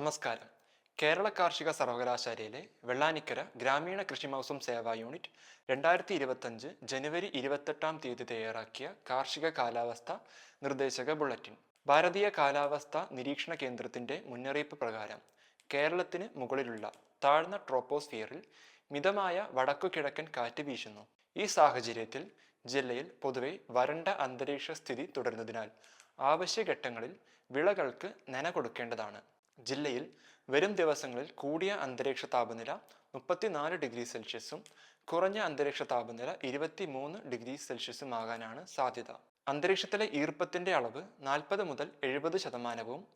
നമസ്കാരം. കേരള കാർഷിക സർവകലാശാലയിലെ വെള്ളാനിക്കര ഗ്രാമീണ കൃഷി മൗസം സേവാ യൂണിറ്റ് രണ്ടായിരത്തി ഇരുപത്തഞ്ച് ജനുവരി ഇരുപത്തെട്ടാം തീയതി തയ്യാറാക്കിയ കാർഷിക കാലാവസ്ഥ നിർദ്ദേശക ബുള്ളറ്റിൻ. ഭാരതീയ കാലാവസ്ഥ നിരീക്ഷണ കേന്ദ്രത്തിന്റെ മുന്നറിയിപ്പ് പ്രകാരം കേരളത്തിന് മുകളിലുള്ള താഴ്ന്ന ട്രോപ്പോസ്ഫിയറിൽ മിതമായ വടക്കു കിഴക്കൻ കാറ്റ് വീശുന്നു. ഈ സാഹചര്യത്തിൽ ജില്ലയിൽ പൊതുവെ വരണ്ട അന്തരീക്ഷ സ്ഥിതി തുടരുന്നതിനാൽ ആവശ്യഘട്ടങ്ങളിൽ വിളകൾക്ക് നന കൊടുക്കേണ്ടതാണ് ജില്ലയിൽ വരും ദിവസങ്ങളിൽ കൂടിയ അന്തരീക്ഷ താപനില മുപ്പത്തിനാല് ഡിഗ്രി സെൽഷ്യസും കുറഞ്ഞ അന്തരീക്ഷ താപനില ഇരുപത്തി മൂന്ന് ഡിഗ്രി സെൽഷ്യസും ആകാനാണ് സാധ്യത. അന്തരീക്ഷത്തിലെ ഈർപ്പത്തിന്റെ അളവ് നാൽപ്പത് മുതൽ എഴുപത് ശതമാനവും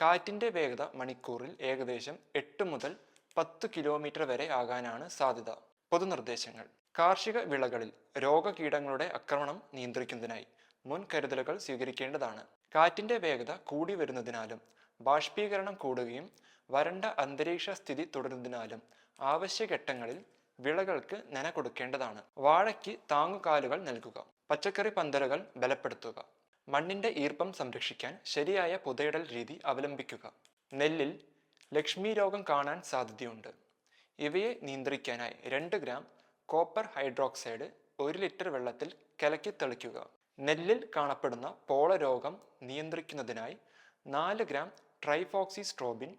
കാറ്റിന്റെ വേഗത മണിക്കൂറിൽ ഏകദേശം എട്ട് മുതൽ പത്ത് കിലോമീറ്റർ വരെ ആകാനാണ് സാധ്യത. പൊതുനിർദ്ദേശങ്ങൾ. കാർഷിക വിളകളിൽ രോഗകീടങ്ങളുടെ ആക്രമണം നിയന്ത്രിക്കുന്നതിനായി മുൻകരുതലുകൾ സ്വീകരിക്കേണ്ടതാണ്. കാറ്റിന്റെ വേഗത കൂടി വരുന്നതിനാലും ബാഷ്പീകരണം കൂടുകയും വരണ്ട അന്തരീക്ഷ സ്ഥിതി തുടരുന്നതിനാലും ആവശ്യഘട്ടങ്ങളിൽ വിളകൾക്ക് നന കൊടുക്കേണ്ടതാണ്. വാഴയ്ക്ക് താങ്ങുകാലുകൾ നൽകുക. പച്ചക്കറി പന്തലുകൾ ബലപ്പെടുത്തുക. മണ്ണിന്റെ ഈർപ്പം സംരക്ഷിക്കാൻ ശരിയായ പുതയിടൽ രീതി അവലംബിക്കുക. നെല്ലിൽ ലക്ഷ്മി രോഗം കാണാൻ സാധ്യതയുണ്ട്. ഇവയെ നിയന്ത്രിക്കാനായി രണ്ട് ഗ്രാം കോപ്പർ ഹൈഡ്രോക്സൈഡ് ഒരു ലിറ്റർ വെള്ളത്തിൽ കലക്കി തെളിക്കുക. നെല്ലിൽ കാണപ്പെടുന്ന പോളരോഗം നിയന്ത്രിക്കുന്നതിനായി നാല് ഗ്രാം ട്രൈഫോക്സി സ്ട്രോബിൻ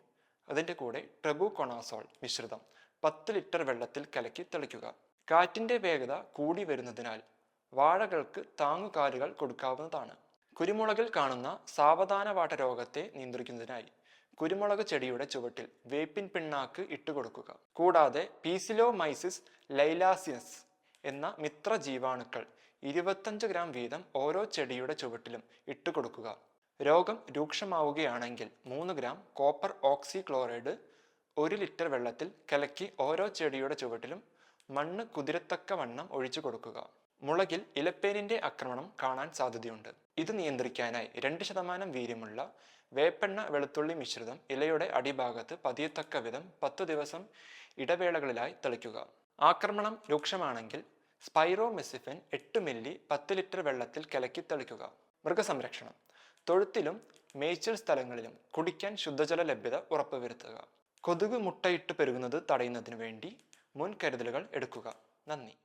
അതിന്റെ കൂടെ ട്രബുകൊണാസോൾ മിശ്രിതം പത്ത് ലിറ്റർ വെള്ളത്തിൽ കലക്കി തെളിക്കുക. കാറ്റിന്റെ വേഗത കൂടി വരുന്നതിനാൽ വാഴകൾക്ക് താങ്ങുകാലുകൾ കൊടുക്കാവുന്നതാണ്. കുരുമുളകിൽ കാണുന്ന സാവധാനവാട്ട രോഗത്തെ നിയന്ത്രിക്കുന്നതിനായി കുരുമുളക് ചെടിയുടെ ചുവട്ടിൽ വേപ്പിൻ പിണ്ണാക്ക് ഇട്ടുകൊടുക്കുക കൂടാതെ പീസിലോമൈസിസ് ലൈലാസിയസ് എന്ന മിത്ര ജീവാണുക്കൾ ഇരുപത്തഞ്ച് ഗ്രാം വീതം ഓരോ ചെടിയുടെ ചുവട്ടിലും ഇട്ടുകൊടുക്കുക രോഗം രൂക്ഷമാവുകയാണെങ്കിൽ മൂന്ന് ഗ്രാം കോപ്പർ ഓക്സി ക്ലോറൈഡ് ഒരു ലിറ്റർ വെള്ളത്തിൽ കലക്കി ഓരോ ചെടിയുടെ ചുവട്ടിലും മണ്ണ് കുതിരത്തക്ക വണ്ണം ഒഴിച്ചു കൊടുക്കുക. മുളകിൽ ഇലപ്പേനിന്റെ ആക്രമണം കാണാൻ സാധ്യതയുണ്ട്. ഇത് നിയന്ത്രിക്കാനായി രണ്ട് ശതമാനം വീര്യമുള്ള വേപ്പെണ്ണ വെളുത്തുള്ളി മിശ്രിതം ഇലയുടെ അടിഭാഗത്ത് പതിയത്തക്ക വിധം പത്തു ദിവസം ഇടവേളകളിലായി തളിക്കുക. ആക്രമണം രൂക്ഷമാണെങ്കിൽ സ്പൈറോമെസിഫിൻ എട്ട് മില്ലി പത്ത് ലിറ്റർ വെള്ളത്തിൽ കലക്കി തളിക്കുക. മൃഗസംരക്ഷണം. തൊഴുത്തിലും മേച്ചിൽ സ്ഥലങ്ങളിലും കുടിക്കാൻ ശുദ്ധജല ലഭ്യത ഉറപ്പുവരുത്തുക. കൊതുക് മുട്ടയിട്ട് പെരുകുന്നത് തടയുന്നതിന് വേണ്ടി മുൻകരുതലുകൾ എടുക്കുക. നന്ദി.